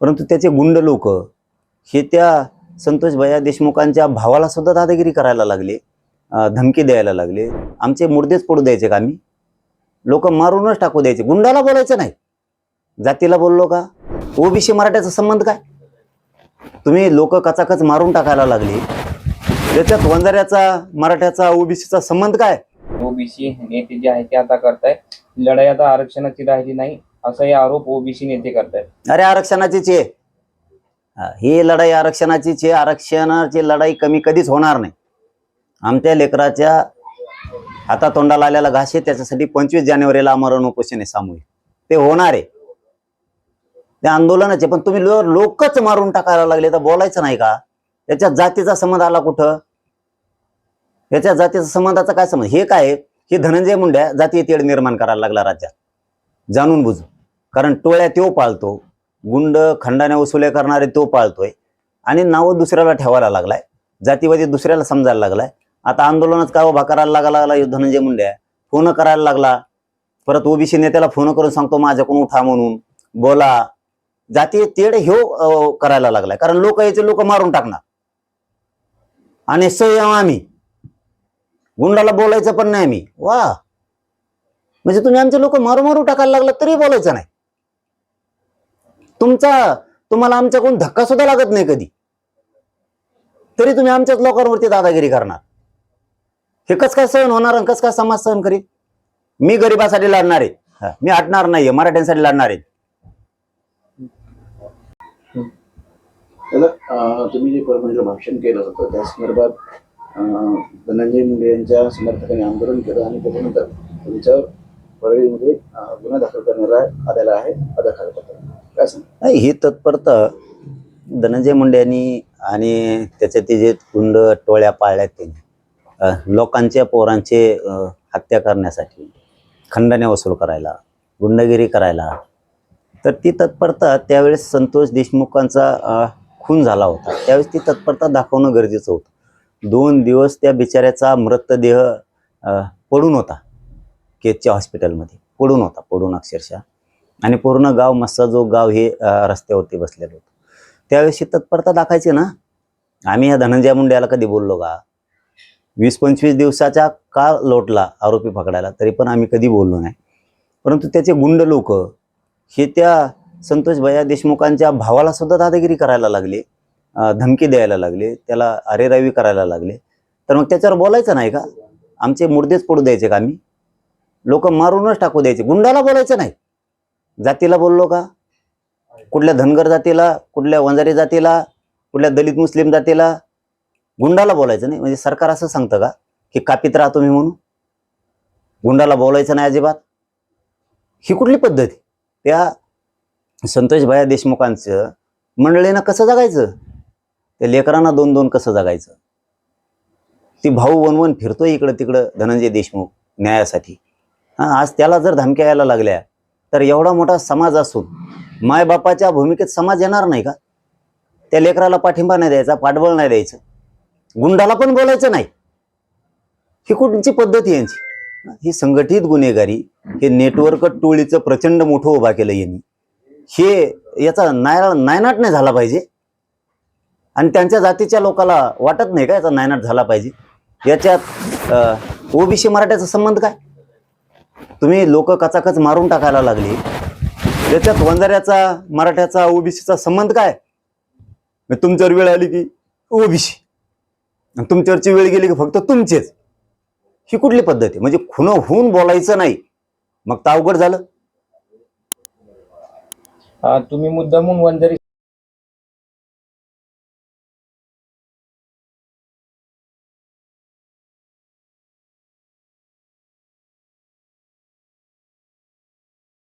परंतु त्याचे गुंड लोक हे त्या संतोष भैया देशमुखांच्या भावाला सुद्धा दादागिरी करायला लागले धमकी द्यायला लागले. आमचे मुर्देच पडू द्यायचे का आम्ही? लोक मारूनच टाकू द्यायचे. गुंडाला बोलायचं नाही. जातीला बोललो का? ओबीसी मराठ्याचा संबंध काय? तुम्ही लोक कचाकच मारून टाकायला लागले. त्याच्यात वंजाऱ्याचा मराठ्याचा ओबीसीचा संबंध काय? ओबीसी नेते जे आहे ते आता करताय लढाई आता आरक्षणाची राहिली नाही असाही आरोप ओबीसी नेते करतायत. अरे आरक्षणाचीच आहे. हा, ही लढाई आरक्षणाचीच आहे. आरक्षणाची लढाई कमी कधीच होणार नाही. आमच्या लेकराच्या हातातोंडाला आलेला घास आहे. त्याच्यासाठी पंचवीस जानेवारीला आमरण उपोषण आहे सामूहिक. ते होणार आहे. ते आंदोलनाचे पण तुम्ही लो- लोकच मारून टाकायला लागले तर बोलायचं नाही का? त्याच्या जातीचा संबंध आला कुठं? याच्या जातीचा संबंधाचा काय संबंध? हे काय आहे? हे धनंजय मुंड्या जातीय तेढ निर्माण करायला लागला राज्यात. जाणून बुजून कारण टोळ्या तो पाळतो गुंड खंडाने वसुले करणारे तो पाळतोय. आणि नावं दुसऱ्याला ठेवायला लागलाय जातीवादी दुसऱ्याला समजायला लागलाय. आता आंदोलनच का उभा करायला लागायला लागला धनंजय मुंड्या फोन करायला लागला. परत ओबीसी नेत्याला फोन करून सांगतो माझ्याकडून उठा म्हणून. बोला. जातीय तेढ ह्यो करायला लागलाय. कारण लोक याचे लोक मारून टाकणार. आणि संयम आम्ही. गुंडाला बोलायचं पण नाही मी. वा. म्हणजे तुम्ही आमचे लोक मारू मारू टाकायला लागला तरी बोलायचं नाही. तुमचा तुम्हाला आमच्याकडून धक्का सुद्धा लागत नाही कधी. तरी तुम्ही आमच्याच लोकांवरती दादागिरी करणार. हे कस काय सहन होणार आणि कस काय समाज सहन करीत मी गरिबासाठी लढणार आहे. मी हटणार नाहीये मराठ्यांसाठी लढणार आहे. तुम्ही जे परभणीचं भाषण केलं होतं त्या संदर्भात धनंजय मुंडे यांच्या समर्थकांनी आंदोलन केलं आणि त्याच्यानंतर तुमच्यावर परळीमध्ये गुन्हा दाखल करण्याला आलेला आहे अदाखल काय सांग नाही ही तत्परता धनंजय मुंडे यांनी आणि त्याचे ते जे कुंड टोळ्या पाळल्यात त्यांनी लोकांच्या पोरांचे हत्या करण्यासाठी खंडने वसूल करायला गुंडगिरी करायला तर ती तत्परता त्यावेळेस संतोष देशमुखांचा खून झाला होता. त्यावेळेस ती तत्परता दाखवणं गरजेचं होतं. दोन दिवस त्या बिचाऱ्याचा मृतदेह पडून होता. केचच्या हॉस्पिटलमध्ये. पडून होता पडून अक्षरशः. आणि पूर्ण गाव मस्सा जो गाव हे रस्त्यावरती बसलेलं होतं. त्यावेळेशी तत्परता दाखायची ना? आम्ही या धनंजय मुंड्याला कधी बोललो का? वीस पंचवीस दिवसाचा काळ लोटला आरोपी पकडायला तरी पण आम्ही कधी बोललो नाही. परंतु त्याचे गुंड लोक हे त्या संतोष भैया देशमुखांच्या भावाला सुद्धा दादागिरी करायला लागले. धमकी द्यायला लागले त्याला अरेरावी करायला लागले. तर मग त्याच्यावर बोलायचं नाही का? आमचे मुर्देच पडू द्यायचे का आम्ही? लोक मारूनच टाकू द्यायचे. गुंडाला बोलायचं नाही. जातीला बोललो का? कुठल्या धनगर जातीला कुठल्या वंजारी जातीला कुठल्या दलित मुस्लिम जातीला? गुंडाला बोलायचं नाही. म्हणजे सरकार असं सांगतं का? की कापीत राहा तुम्ही म्हणून. गुंडाला बोलायचं नाही अजिबात. ही कुठली पद्धती त्या संतोष भाया देशमुखांचं मंडळीनं कसं जगायचं? त्या लेकरांना दोन दोन कसं जगायचं? ती भाऊ वनवन फिरतोय इकडं तिकडं धनंजय देशमुख न्यायासाठी. हां आज त्याला जर धमक्या यायला लागल्या तर एवढा मोठा समाज असून मायबापाच्या भूमिकेत समाज येणार नाही का? त्या लेकराला पाठिंबा नाही द्यायचा पाठबळ नाही द्यायचं. गुंडाला पण बोलायचं नाही. ही कुठची पद्धती यांची? ही संघटित गुन्हेगारी हे नेटवर्क टोळीचं प्रचंड मोठं उभा केलं यांनी. हे याचा नायनाट नाही झाला पाहिजे. आणि त्यांच्या जातीच्या लोकाला वाटत नाही का याचा नायनाट झाला पाहिजे? याच्यात ओबीसी मराठ्याचा संबंध काय? तुम्ही लोक कचाकच मारून टाकायला लागले. याच्यात वंजाऱ्याचा मराठ्याचा ओबीसीचा संबंध काय? तुमच्यावर वेळ आली की ओबीसी आणि तुमच्यावरची वेळ गेली की फक्त तुमचेच. ही कुठली पद्धत आहे? म्हणजे खुन होऊन बोलायचं नाही. मग तर अवघड झालं. तुम्ही तुम्ही म्हणून वंजारी